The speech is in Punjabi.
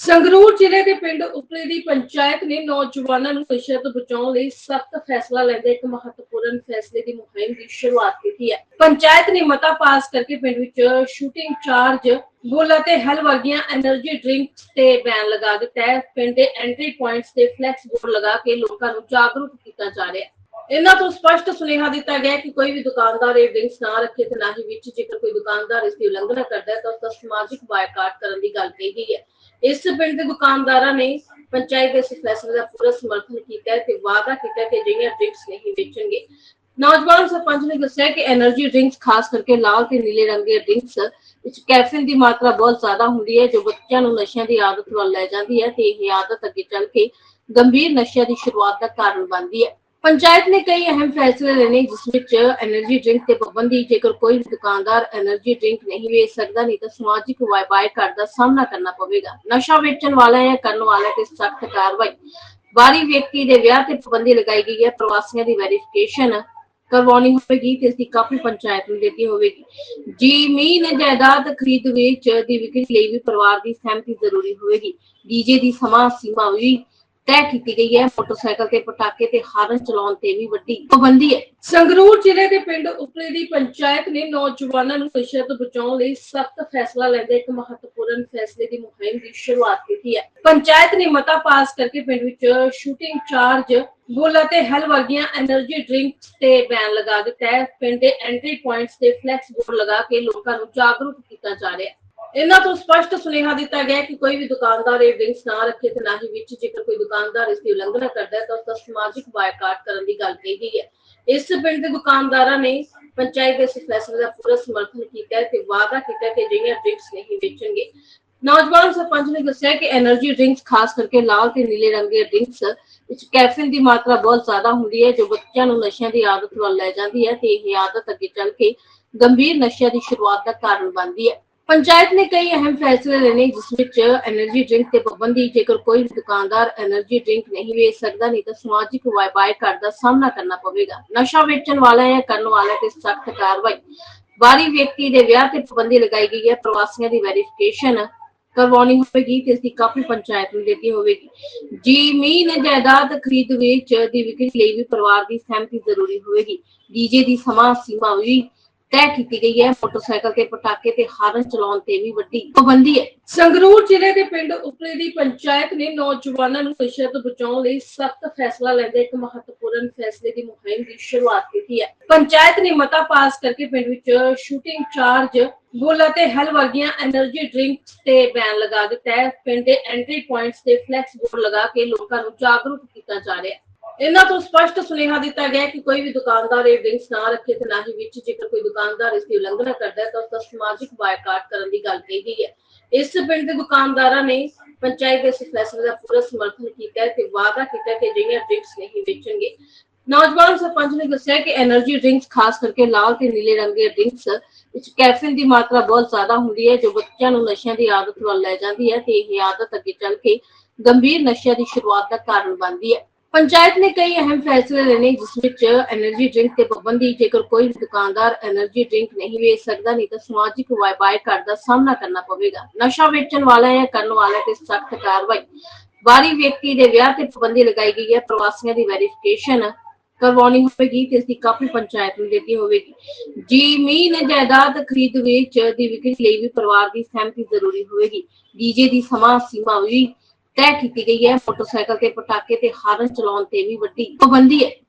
ਸੰਗਰੂਰ ਜ਼ਿਲ੍ਹੇ ਦੇ ਪਿੰਡ ਉਪਲੇ ਦੀ ਪੰਚਾਇਤ ਨੇ ਨੌਜਵਾਨਾਂ ਨੂੰ ਨਸ਼ੇ ਤੋਂ ਬਚਾਉਣ ਲਈ ਸਖਤ ਫੈਸਲਾ ਲੈਂਦੇ ਇੱਕ ਮਹੱਤਵਪੂਰਨ ਫੈਸਲੇ ਦੀ ਮੁਹਿੰਮ ਦੀ ਸ਼ੁਰੂਆਤ ਕੀਤੀ ਹੈ। ਪੰਚਾਇਤ ਨੇ ਮਤਾ ਪਾਸ ਕਰਕੇ ਪਿੰਡ ਵਿੱਚ ਸ਼ੂਟਿੰਗ ਚਾਰਜ ਗੁਲ ਅਤੇ ਹਲ ਵਰਗੀਆਂ એનર્ਜੀ ਡਰਿੰਕਸ ਤੇ ਬੈਨ ਲਗਾ ਦਿੱਤਾ ਹੈ। ਪਿੰਡ ਦੇ ਐਂਟਰੀ ਪੁਆਇੰਟਸ ਤੇ ਫਲੈਕਸ ਬੋਰਡ ਲਗਾ ਕੇ ਲੋਕਾਂ ਨੂੰ ਜਾਗਰੂਕ ਕੀਤਾ ਜਾ ਰਿਹਾ ਹੈ। ਇਹਨਾਂ ਤੋਂ ਸਪਸ਼ਟ ਸੁਨੇਹਾ ਦਿੱਤਾ ਗਿਆ ਕਿ ਕੋਈ ਵੀ ਦੁਕਾਨਦਾਰ ਇਹ ਡਰਿੰਕਸ ਨਾ ਰੱਖੇ ਤੇ ਨਾ ਹੀ ਵਿੱਚ ਜੇਕਰ ਕੋਈ ਦੁਕਾਨਦਾਰ ਇਸ ਦੀ ਉਲੰਘਣਾ ਕਰਦਾ ਹੈ ਤਾਂ ਉਸ ਦਾ ਸਮਾਜਿਕ ਬਾਈਕਾਟ ਕਰਨ ਦੀ ਗੱਲ ਕਹੀ ਗਈ ਹੈ। ਇਸ ਪਿੰਡ ਦੇ ਦੁਕਾਨਦਾਰਾਂ ਨੇ ਪੰਚਾਇਤ ਦੇ ਫੈਸਲੇ ਦਾ ਪੂਰਾ ਸਮਰਥਨ ਕੀਤਾ ਹੈ ਤੇ ਵਾਅਦਾ ਕੀਤਾ ਕਿ ਜਿਹੜੀਆਂ ਡਰਿੰਕਸ ਨਹੀਂ ਵੇਚਣਗੇ। ਨੌਜਵਾਨ ਸਰਪੰਚ ਨੇ ਦੱਸਿਆ ਕਿ એનર્ਜੀ ਡਰਿੰਕਸ ਖਾਸ ਕਰਕੇ ਲਾਲ ਤੇ ਨੀਲੇ ਰੰਗ ਦੇ ਡਰਿੰਕਸ ਵਿੱਚ ਕੈਫੀਨ ਦੀ ਮਾਤਰਾ ਬਹੁਤ ਜ਼ਿਆਦਾ ਹੁੰਦੀ ਹੈ, ਜੋ ਬੱਚਿਆਂ ਨੂੰ ਨਸ਼ਿਆਂ ਦੀ ਆਦਤ ਵੱਲ ਲੈ ਜਾਂਦੀ ਹੈ ਤੇ ਇਹ ਆਦਤ ਅੱਗੇ ਚੱਲ ਕੇ ਗੰਭੀਰ ਨਸ਼ਿਆਂ ਦੀ ਸ਼ੁਰੂਆਤ ਦਾ ਕਾਰਨ ਬਣਦੀ ਹੈ। ਪੰਚਾਇਤ ਨੇ ਕਈ ਅਹਿਮ ਫੈਸਲੇ ਲੈਣੇ, ਜਿਸ ਵਿੱਚ એનર્ਜੀ ਡਰਿੰਕ ਤੇ ਪਾਬੰਦੀ, ਜੇਕਰ ਕੋਈ ਦੁਕਾਨਦਾਰ એનર્ਜੀ ਡਰਿੰਕ ਨਹੀਂ ਵੇਚ ਸਕਦਾ, ਨਹੀਂ ਤਾਂ ਸਮਾਜਿਕ ਬਾਈਕਾਟ ਦਾ ਸਾਹਮਣਾ ਕਰਨਾ ਪਵੇਗਾ। ਨਸ਼ਾ ਵੇਚਣ ਵਾਲਾ ਜਾਂ ਕਰਨ ਵਾਲਾ ਤੇ ਸਖਤ ਕਾਰਵਾਈ। ਬਾਰੀ ਵਿਅਕਤੀ ਦੇ ਵਿਆਹ ਤੇ ਪਾਬੰਦੀ ਲਗਾਈ ਗਈ ਹੈ, ਪ੍ਰਵਾਸੀਆਂ ਦੀ ਵੈਰੀਫਿਕੇਸ਼ਨ ਕਰਵਾਉਣੀ ਹੋਵੇਗੀ ਤੇ ਇਸ ਦੀ ਕਾਫੀ ਪੰਚਾਇਤ ਨੂੰ ਦਿੱਤੀ ਹੋਵੇਗੀ। ਜੀ ਮੀ ਜਾਇਦਾਦ ਖਰੀਦ ਵੇਚ ਦੀ ਵਿਕਰੀ ਲਈ ਵੀ ਪਰਿਵਾਰ ਦੀ ਸਹਿਮਤੀ ਜ਼ਰੂਰੀ ਹੋਵੇਗੀ। ਡੀਜੇ ਦੀ ਸਮਾਂ ਸੀਮਾ ਵੀ ਤੈਅ ਕੀਤੀ ਗਈ ਹੈ ਮੋਟਰਸਾਈਕਲ ਤੇ ਪਟਾਕੇ ਤੇ ਹਾਰਨ ਚਲਾਉਣ ਤੇ ਵੀ ਵੱਡੀ ਪਾਬੰਦੀ ਹੈ। ਸੰਗਰੂਰ ਜ਼ਿਲ੍ਹੇ ਦੇ ਪਿੰਡ ਉਪਲੇ ਦੀ ਪੰਚਾਇਤ ਨੇ ਨੌਜਵਾਨਾਂ ਨੂੰ ਨਸ਼ੇ ਤੋਂ ਬਚਾਉਣ ਲਈ ਸਖਤ ਫੈਸਲਾ ਲੈਂਦੇ ਇੱਕ ਮਹੱਤਵਪੂਰਨ ਫੈਸਲੇ ਦੀ ਮੁਹਿੰਮ ਦੀ ਸ਼ੁਰੂਆਤ ਕੀਤੀ ਹੈ। ਪੰਚਾਇਤ ਨੇ ਮਤਾ ਪਾਸ ਕਰਕੇ ਪਿੰਡ ਵਿੱਚ ਸ਼ੂਟਿੰਗ ਚਾਰਜ ਗੋਲਾ ਤੇ ਹਲ ਵਰਗੀਆਂ એનર્ਜੀ ਡਰਿੰਕਸ ਤੇ ਬੈਨ ਲਗਾ ਦਿੱਤਾ ਹੈ। ਪਿੰਡ ਦੇ ਐਂਟਰੀ ਪੁਆਇੰਟਸ ਤੇ ਫਲੈਕਸ ਬੋਰਡ ਲਗਾ ਕੇ ਲੋਕਾਂ ਨੂੰ ਜਾਗਰੂਕ ਕੀਤਾ ਜਾ ਰਿਹਾ ਹੈ। ਇਹਨਾਂ ਤੋਂ ਸਪਸ਼ਟ ਸੁਨੇਹਾ ਦਿੱਤਾ ਗਿਆ ਕਿ ਕੋਈ ਵੀ ਦੁਕਾਨਦਾਰ ਇਹ ਡਰਿੰਕਸ ਨਾ ਰੱਖੇ ਤੇ ਨਾ ਹੀ ਵਿੱਚ ਜੇਕਰ ਕੋਈ ਦੁਕਾਨਦਾਰ ਇਸ ਦੀ ਉਲੰਘਣਾ ਕਰਦਾ ਹੈ ਤਾਂ ਉਸ ਦਾ ਸਮਾਜਿਕ ਬਾਈਕਾਟ ਕਰਨ ਦੀ ਗੱਲ ਕਹੀ ਗਈ ਹੈ। ਇਸ ਪਿੰਡ ਦੇ ਦੁਕਾਨਦਾਰਾਂ ਨੇ ਪੰਚਾਇਤ ਦੇ ਇਸ ਦਾ ਪੂਰਾ ਸਮਰਥਨ ਕੀਤਾ ਤੇ ਵਾਅਦਾ ਕੀਤਾ ਕਿ ਜਿਹੜੀਆਂ ਡਰਿੰਕਸ ਨਹੀਂ ਵੇਚਣਗੇ। ਨੌਜਵਾਨ ਸਰਪੰਚ ਨੇ ਦੱਸਿਆ ਕਿ એનર્ਜੀ ਡਰਿੰਕਸ ਖਾਸ ਕਰਕੇ ਲਾਲ ਤੇ ਨੀਲੇ ਰੰਗ ਦੇ ਡਰਿੰਕਸ ਵਿੱਚ ਕੈਫੀਨ ਦੀ ਮਾਤਰਾ ਬਹੁਤ ਜ਼ਿਆਦਾ ਹੁੰਦੀ ਹੈ, ਜੋ ਬੱਚਿਆਂ ਨੂੰ ਨਸ਼ਿਆਂ ਦੀ ਆਦਤ ਵੱਲ ਲੈ ਜਾਂਦੀ ਹੈ ਤੇ ਇਹ ਆਦਤ ਅੱਗੇ ਚੱਲ ਕੇ ਗੰਭੀਰ ਨਸ਼ਿਆਂ ਦੀ ਸ਼ੁਰੂਆਤ ਦਾ ਕਾਰਨ ਬਣਦੀ ਹੈ। ਪੰਚਾਇਤ ਨੇ ਕਈ ਅਹਿਮ ਫੈਸਲੇ ਲੈਣੇ, ਜਿਸ ਵਿੱਚ એનર્ਜੀ ਡਰਿੰਕ ਤੇ ਪਾਬੰਦੀ, ਜੇਕਰ ਕੋਈ ਦੁਕਾਨਦਾਰ એનર્ਜੀ ਡਰਿੰਕ ਨਹੀਂ ਵੇਚ ਸਕਦਾ, ਨਹੀਂ ਤਾਂ ਸਮਾਜਿਕ ਬਾਈਕਾਟ ਦਾ ਸਾਹਮਣਾ ਕਰਨਾ ਪਵੇਗਾ। ਨਸ਼ਾ ਵੇਚਣ ਵਾਲਾ ਜਾਂ ਕਰਨ ਵਾਲਾ ਤੇ ਸਖਤ ਕਾਰਵਾਈ। ਬਾਰੀ ਵਿਅਕਤੀ ਦੇ ਵਿਆਹ ਤੇ ਪਾਬੰਦੀ ਲਗਾਈ ਗਈ ਹੈ, ਪ੍ਰਵਾਸੀਆਂ ਦੀ ਵੈਰੀਫਿਕੇਸ਼ਨ ਕਰਵਾਉਣੀ ਹੋਵੇਗੀ ਤੇ ਇਸਦੀ ਕਾਫੀ ਪੰਚਾਇਤ ਨੂੰ ਦਿੱਤੀ ਹੋਵੇਗੀ। ਜੀ ਮੀ ਨੇ ਜਾਇਦਾਦ ਖਰੀਦ ਵੇਚ ਦੀ ਵਿਕਰੀ ਲਈ ਵੀ ਪਰਿਵਾਰ ਦੀ ਸਹਿਮਤੀ ਜ਼ਰੂਰੀ ਹੋਵੇਗੀ। ਡੀਜੇ ਦੀ ਸਮਾਂ ਸੀਮਾ ਵੀ ਤੈਅ ਕੀਤੀ ਗਈ ਹੈ ਮੋਟਰਸਾਈਕਲ ਤੇ ਪਟਾਕੇ ਤੇ ਹਾਰਨ ਚਲਾਉਣ ਤੇ ਵੀ ਵੱਡੀ ਪਾਬੰਦੀ ਹੈ। ਸੰਗਰੂਰ ਜ਼ਿਲ੍ਹੇ ਦੇ ਪਿੰਡ ਉਪਲੇ ਦੀ ਪੰਚਾਇਤ ਨੇ ਨੌਜਵਾਨਾਂ ਨੂੰ ਨਸ਼ੇ ਤੋਂ ਬਚਾਉਣ ਲਈ ਸਖਤ ਫੈਸਲਾ ਲੈਂਦੇ ਇੱਕ ਮਹੱਤਵਪੂਰਨ ਫੈਸਲੇ ਦੀ ਮੁਹਿੰਮ ਦੀ ਸ਼ੁਰੂਆਤ ਕੀਤੀ ਹੈ। ਪੰਚਾਇਤ ਨੇ ਮਤਾ ਪਾਸ ਕਰਕੇ ਪਿੰਡ ਵਿੱਚ ਸ਼ੂਟਿੰਗ ਚਾਰਜ ਗੋਲਾ ਅਤੇ ਹਲ ਵਰਗੀਆਂ એનર્ਜੀ ਡਰਿੰਕ ਤੇ ਬੈਨ ਲਗਾ ਦਿੱਤਾ ਹੈ। ਪਿੰਡ ਦੇ ਐਂਟਰੀ ਪੁਆਇੰਟਸ ਤੇ ਫਲੈਕਸ ਬੋਰਡ ਲਗਾ ਕੇ ਲੋਕਾਂ ਨੂੰ ਜਾਗਰੂਕ ਕੀਤਾ ਜਾ ਰਿਹਾ ਹੈ। ਇਹਨਾਂ ਤੋਂ ਸਪਸ਼ਟ ਸੁਨੇਹਾ ਦਿੱਤਾ ਗਿਆ ਕਿ ਕੋਈ ਵੀ ਦੁਕਾਨਦਾਰ ਇਹ ਡਰਿੰਕਸ ਨਾ ਰੱਖੇ ਤੇ ਨਾ ਹੀ ਵਿੱਚ ਜੇਕਰ ਕੋਈ ਦੁਕਾਨਦਾਰ ਇਸ ਦੀ ਉਲੰਘਣਾ ਕਰਦਾ ਹੈ ਤਾਂ ਉਸ ਦਾ ਸਮਾਜਿਕ ਬਾਈਕਾਟ ਕਰਨ ਦੀ ਗੱਲ ਕਹੀ ਗਈ ਹੈ। ਇਸ ਪਿੰਡ ਦੇ ਦੁਕਾਨਦਾਰਾਂ ਨੇ ਪੰਚਾਇਤ ਦੇ ਇਸ ਦਾ ਪੂਰਾ ਸਮਰਥਨ ਕੀਤਾ ਹੈ ਤੇ ਵਾਅਦਾ ਕੀਤਾ ਕਿ ਜਿਹੜੀਆਂ ਡਰਿੰਕਸ ਨਹੀਂ ਵੇਚਣਗੇ। ਨੌਜਵਾਨ ਸਰਪੰਚ ਨੇ ਦੱਸਿਆ ਕਿ એનર્ਜੀ ਡਰਿੰਕਸ ਖਾਸ ਕਰਕੇ ਲਾਲ ਤੇ ਨੀਲੇ ਰੰਗ ਦੇ ਡਰਿੰਕਸ ਵਿੱਚ ਕੈਫੀਨ ਦੀ ਮਾਤਰਾ ਬਹੁਤ ਜ਼ਿਆਦਾ ਹੁੰਦੀ ਹੈ, ਜੋ ਬੱਚਿਆਂ ਨੂੰ ਨਸ਼ਿਆਂ ਦੀ ਆਦਤ ਵੱਲ ਲੈ ਜਾਂਦੀ ਹੈ ਤੇ ਇਹ ਆਦਤ ਅੱਗੇ ਚੱਲ ਕੇ ਗੰਭੀਰ ਨਸ਼ਿਆਂ ਦੀ ਸ਼ੁਰੂਆਤ ਦਾ ਕਾਰਨ ਬਣਦੀ ਹੈ। ਪੰਚਾਇਤ ਨੇ ਕਈ ਅਹਿਮ ਫੈਸਲੇ ਲੈਣੇ, ਜਿਸ ਵਿੱਚ એનર્ਜੀ ਡਰਿੰਕ ਤੇ ਪਾਬੰਦੀ, ਜੇਕਰ ਕੋਈ ਦੁਕਾਨਦਾਰ એનર્ਜੀ ਡਰਿੰਕ ਨਹੀਂ ਵੇਚ ਸਕਦਾ, ਨਹੀਂ ਤਾਂ ਸਮਾਜਿਕ ਬਾਈਕਾਟ ਦਾ ਸਾਹਮਣਾ ਕਰਨਾ ਪਵੇਗਾ। ਨਸ਼ਾ ਵੇਚਣ ਵਾਲਾ ਜਾਂ ਕਰਨ ਵਾਲਾ ਤੇ ਸਖਤ ਕਾਰਵਾਈ। ਬਾਰੀ ਵਿਅਕਤੀ ਦੇ ਵਿਆਹ ਤੇ ਪਾਬੰਦੀ ਲਗਾਈ ਗਈ ਹੈ, ਪ੍ਰਵਾਸੀਆਂ ਦੀ ਵੈਰੀਫਿਕੇਸ਼ਨ ਕਰਵਾਉਣੀ ਹੋਵੇਗੀ ਤੇ ਇਸ ਦੀ ਕਾਫੀ ਪੰਚਾਇਤ ਨੂੰ ਦਿੱਤੀ ਹੋਵੇਗੀ। ਜ਼ਮੀਨ ਜਾਇਦਾਦ ਖਰੀਦ ਵੇਚ ਦੀ ਵਿਕਰੀ ਲਈ ਵੀ ਪਰਿਵਾਰ ਦੀ ਸਹਿਮਤੀ ਜ਼ਰੂਰੀ ਹੋਵੇਗੀ। ਡੀਜੇ ਦੀ ਸਮਾਂ ਸੀਮਾ ਵੀ ਤੈਅ ਕੀਤੀ ਗਈ ਹੈ। ਮੋਟਰਸਾਈਕਲ ਤੇ ਪਟਾਕੇ ਤੇ ਹਾਰਨ ਚਲਾਉਣ ਤੇ ਵੀ ਵੱਡੀ ਪਾਬੰਦੀ ਹੈ।